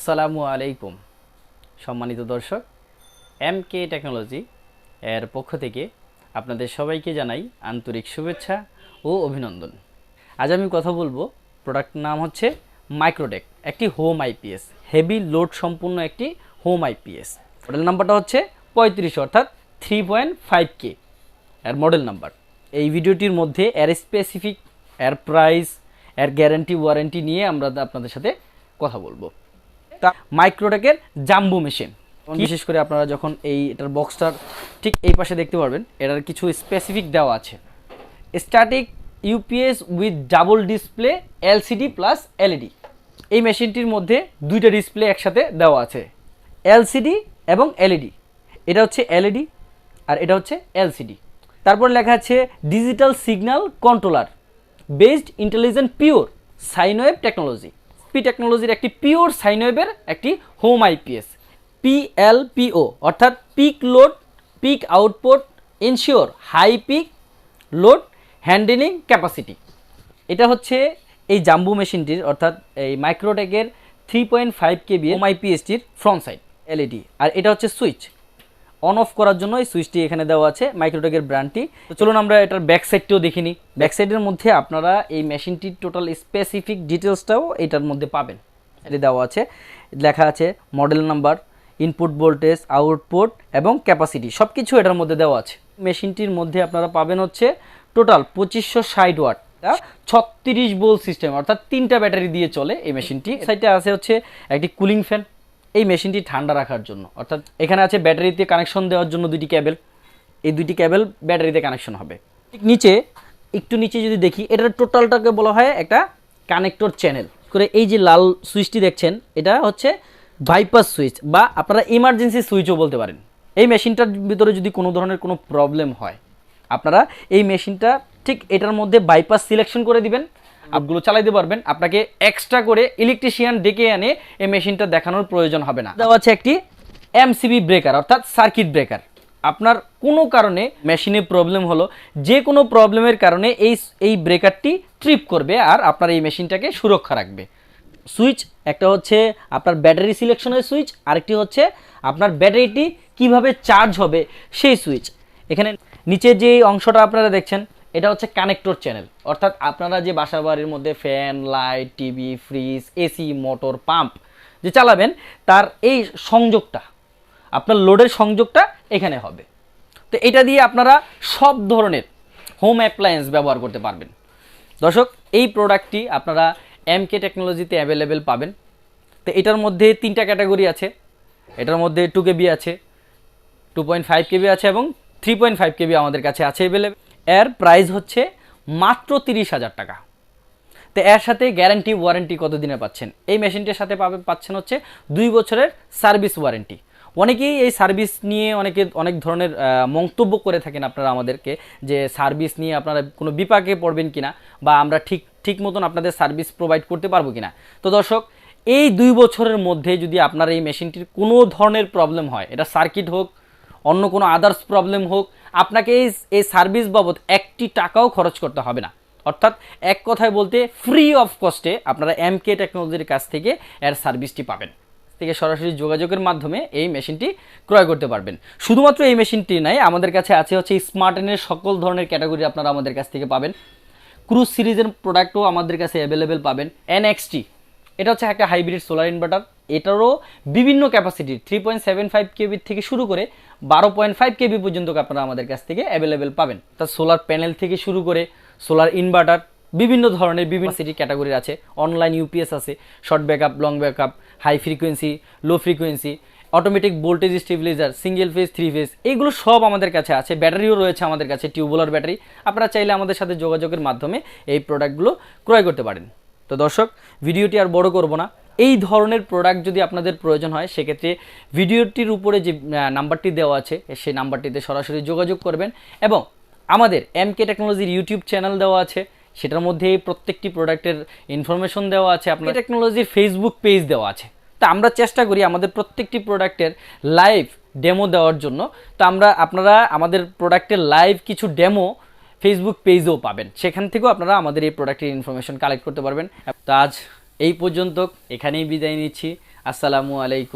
আসসালামু আলাইকুম, সম্মানিত দর্শক এম কে টেকনোলজি এর পক্ষ থেকে আপনাদের সবাইকে জানাই আন্তরিক শুভেচ্ছা ও অভিনন্দন। আজ আমি কথা বলব প্রোডাক্ট নাম হচ্ছে মাইক্রোটেক একটি হোম আইপিএস হেভি লোড সম্পূর্ণ একটি হোম আইপিএস মডেল নাম্বারটা হচ্ছে পঁয়ত্রিশ, অর্থাৎ থ্রি পয়েন্ট ফাইভ কে এর মডেল নাম্বার এই ভিডিওটির মধ্যে এর স্পেসিফিক এর প্রাইস এর গ্যারান্টি ওয়ারেন্টি নিয়ে আমরা আপনাদের সাথে কথা বলব। তা মাইক্রোটেকের জাম্বু মেশিন বিশেষ করে আপনারা যখন এই এটার বক্সটার ঠিক এই পাশে দেখতে পারবেন এটার কিছু স্পেসিফিক দেওয়া আছে। Static UPS with double display LCD plus LED এই মেশিনটির মধ্যে দুইটা ডিসপ্লে একসাথে দেওয়া আছে। এলসিডি এবং এলইডি এটা হচ্ছে এলইডি আর এটা হচ্ছে এলসিডি তারপর লেখা আছে digital signal controller based intelligent pure sine wave technology P টেকনোলজির একটি পিওর সাইনওয়েভের একটি হোম আইপিএস পিএলপিও অর্থাৎ peak load peak output ensure high peak load handling capacity এটা হচ্ছে এই জাম্বু মেশিনটির, অর্থাৎ এই মাইক্রোটেকের three point five KB home আইপিএসটির front side LED আর এটা হচ্ছে সুইচ অন অফ করার জন্য এই সুইচটি এখানে দেওয়া আছে মাইক্রোটেকের ব্র্যান্ডটি তো চলুন আমরা এটার ব্যাক সাইডটিও দেখিনি ব্যাক সাইডের মধ্যে আপনারা এই মেশিনটির টোটাল স্পেসিফিক ডিটেলসটাও এটার মধ্যে পাবেন। এটি দেওয়া আছে, লেখা আছে model number input voltage output এবং ক্যাপাসিটি সব কিছু এটার মধ্যে দেওয়া আছে। মেশিনটির মধ্যে আপনারা পাবেন হচ্ছে টোটাল পঁচিশশো ষাট ওয়াট ছত্রিশ বোল সিস্টেম অর্থাৎ তিনটা ব্যাটারি দিয়ে চলে এই মেশিনটি সাইডে আছে হচ্ছে একটি কুলিং ফ্যান এই মেশিনটি ঠান্ডা রাখার জন্য। অর্থাৎ এখানে আছে ব্যাটারিতে কানেকশন দেওয়ার জন্য দুটি কেবল এই দুটি ক্যাবেল ব্যাটারিতে কানেকশন হবে। ঠিক নিচে, একটু নিচে যদি দেখি, এটার টোটালটাকে বলা হয় একটা কানেক্টর চ্যানেল করে এই যে লাল সুইচটি দেখছেন, এটা হচ্ছে বাইপাস সুইচ বা আপনারা ইমার্জেন্সি সুইচও বলতে পারেন। এই মেশিনটার ভিতরে যদি কোনো ধরনের কোনো প্রবলেম হয়, আপনারা এই মেশিনটা ঠিক এটার মধ্যে বাইপাস সিলেকশন করে দিবেন। আপগুলো চালাইতে পারবেন। আপনাকে এক্সট্রা করে ইলেকট্রিশিয়ান ডেকে এনে এই মেশিনটা দেখানোর প্রয়োজন হবে না। দেওয়া আছে একটি এমসিবি ব্রেকার অর্থাৎ সার্কিট ব্রেকার আপনার কোনো কারণে মেশিনে প্রবলেম হলো, যে কোনো প্রবলেমের কারণে এই এই ব্রেকারটি ট্রিপ করবে আর আপনার এই মেশিনটাকে সুরক্ষা রাখবে। সুইচ একটা হচ্ছে আপনার ব্যাটারি সিলেকশনের সুইচ আরেকটি হচ্ছে আপনার ব্যাটারিটি কীভাবে চার্জ হবে সেই সুইচ এখানে নিচে যে অংশটা আপনারা দেখছেন এটা হচ্ছে কানেক্টর চ্যানেল অর্থাৎ আপনারা যে বাসা বাড়ির মধ্যে fan light TV fridge AC motor pump যে চালাবেন, তার এই সংযোগটা, আপনার লোডের সংযোগটা এখানে হবে। তো এটা দিয়ে আপনারা সব ধরনের হোম অ্যাপ্লায়েন্স ব্যবহার করতে পারবেন। দর্শক, এই প্রোডাক্টটি আপনারা এম কে টেকনোলজিতে অ্যাভেলেবেল পাবেন। তো এটার মধ্যে তিনটা ক্যাটাগরি আছে। এটার মধ্যে টু কেবি আছে টু পয়েন্ট ফাইভ কেবি আছে এবং থ্রি পয়েন্ট ফাইভ কেবি আমাদের কাছে আছে অ্যাভেলেবেল এর প্রাইস হচ্ছে মাত্র তিরিশ হাজার টাকা। তো এর সাথে গ্যারান্টি ওয়ারেন্টি কতদিনে পাচ্ছেন? এই মেশিনটির সাথে পাবে, পাচ্ছেন হচ্ছে দুই বছরের সার্ভিস ওয়ারেন্টি অনেকেই এই সার্ভিস নিয়ে অনেকে অনেক ধরনের মন্তব্য করে থাকেন আপনারা আমাদেরকে যে সার্ভিস নিয়ে আপনারা কোনো বিপাকে পড়বেন কিনা বা আমরা ঠিক ঠিক মতন আপনাদের সার্ভিস প্রোভাইড করতে পারব কিনা। তো দর্শক, এই দুই বছরের মধ্যে যদি আপনার এই মেশিনটির কোনো ধরনের প্রবলেম হয়, এটা সার্কিট হোক অন্য কোনো আদার্স প্রবলেম হোক, আপনাকে এই এই সার্ভিস বাবদ একটি টাকাও খরচ করতে হবে না। অর্থাৎ এক কথায় বলতে ফ্রি অফ কস্টে আপনারা এম কে টেকনোলজির কাছ থেকে এর সার্ভিসটি পাবেন। থেকে সরাসরি যোগাযোগের মাধ্যমে এই মেশিনটি ক্রয় করতে পারবেন। শুধুমাত্র এই মেশিনটি নাই, আমাদের কাছে আছে হচ্ছে স্মার্টেনের সকল ধরনের ক্যাটাগরি আপনারা আমাদের কাছ থেকে পাবেন। ক্রুজ সিরিজের প্রোডাক্টও আমাদের কাছে অ্যাভেলেবেল পাবেন। এনএক্সটি এটা হচ্ছে একটা হাইব্রিড সোলার ইনভার্টার এটারও বিভিন্ন capacity three point seven five KB থেকে শুরু করে বারো পয়েন্ট ফাইভ কেবি পর্যন্ত আপনারা আমাদের কাছ থেকে অ্যাভেলেবেল পাবেন। তার সোলার প্যানেল থেকে শুরু করে সোলার ইনভার্টার বিভিন্ন ধরনের বিভিন্ন সিটি ক্যাটাগরির আছে। অনলাইন ইউপিএস আছে short backup long backup high frequency low frequency automatic voltage stabiliser single phase three phase এইগুলো সব আমাদের কাছে আছে। ব্যাটারিও রয়েছে আমাদের কাছে টিউবওয়েলার ব্যাটারি আপনারা চাইলে আমাদের সাথে যোগাযোগের মাধ্যমে এই প্রোডাক্টগুলো ক্রয় করতে পারেন। তো দর্শক ভিডিওটি আর বড় করব না। এই ধরনের প্রোডাক্ট যদি আপনাদের প্রয়োজন হয়, সেক্ষেত্রে ভিডিওটির উপরে যে নাম্বারটি দেওয়া আছে, সেই নাম্বারটিতে সরাসরি যোগাযোগ করবেন এবং আমাদের এম কে টেকনোলজির ইউটিউব চ্যানেল দেওয়া আছে, সেটার মধ্যে প্রত্যেকটি প্রোডাক্টের ইনফরমেশন দেওয়া আছে, আপনার টেকনোলজির ফেসবুক পেজ দেওয়া আছে। তা আমরা চেষ্টা করি আমাদের প্রত্যেকটি প্রোডাক্টের লাইভ ডেমো দেওয়ার জন্য। তো আমরা, আপনারা আমাদের প্রোডাক্টের লাইভ কিছু ডেমো ফেসবুক পেজেও পাবেন। সেখান থেকেও আপনারা আমাদের এই প্রোডাক্টের ইনফরমেশন কালেক্ট করতে পারবেন। তো আজ এই পর্যন্ত এখানেই বিদায় নিচ্ছি। আসসালামু আলাইকুম।